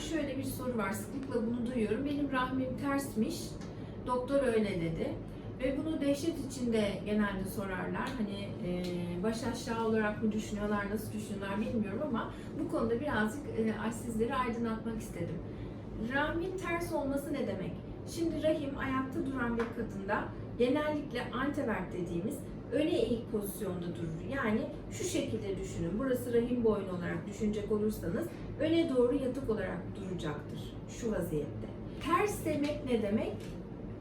soru var. Sıklıkla bunu duyuyorum. Benim rahmim tersmiş. Doktor öyle dedi. Ve bunu dehşet içinde genelde sorarlar. Hani e, baş aşağı olarak mı düşünüyorlar, nasıl düşünüyorlar bilmiyorum ama bu konuda birazcık e, sizleri aydınlatmak istedim. Rahmin ters olması ne demek? Şimdi rahim ayakta duran bir kadında genellikle antevert dediğimiz pozisyonda durur. Yani şu şekilde düşünün. Burası rahim boynu olarak düşünecek olursanız öne doğru yatık olarak duracaktır. Şu vaziyette. Ters demek ne demek?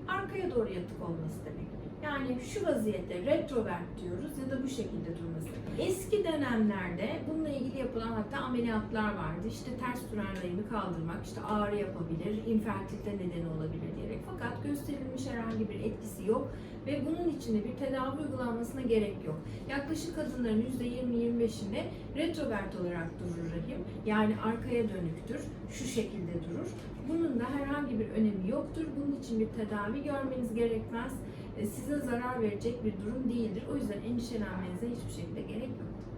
Arkaya doğru yatık olması demek. Yani şu vaziyette retrovert diyoruz ya da bu şekilde durması. Eski dönemlerde bununla ilgili yapılan hatta ameliyatlar vardı. İşte ters duran rahimi kaldırmak, işte ağrı yapabilir, infertilite nedeni olabilir diyerek. Fakat gösterilmiş herhangi bir etkisi yok ve bunun içinde bir tedavi uygulanmasına gerek yok. Yaklaşık kadınların %20-25'inde retrovert olarak durur rahim. Yani arkaya dönüktür. Şu şekilde durur. Bunun da herhangi bir önemi yoktur. Bunun için bir tedavi görmeniz gerekmez. E, Size zarar verecek bir durum değildir. O yüzden endişelenmenize hiçbir şekilde gerek yoktur.